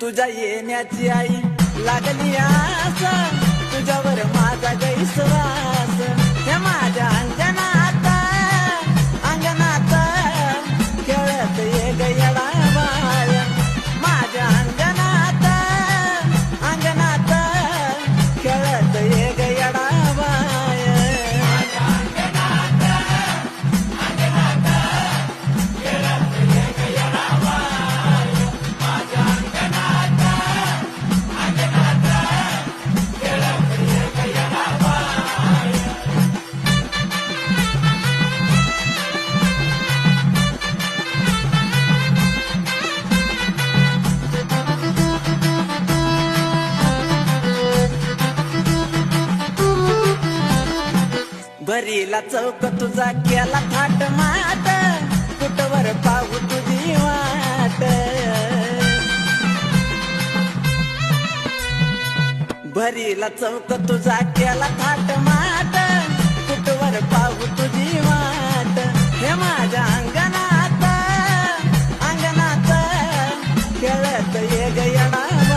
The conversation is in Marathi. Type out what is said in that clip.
तुझ्या येण्याची आई लागली आसा भरीला चौक तुझा केला थाट मात कुठवर पाहू तुझी वाट. भरीला चौक तुझा केला थाट मात कुठवर पाहू तुझी वाट. हे माझ्या अंगणात. अंगणात खेळत ये गयडा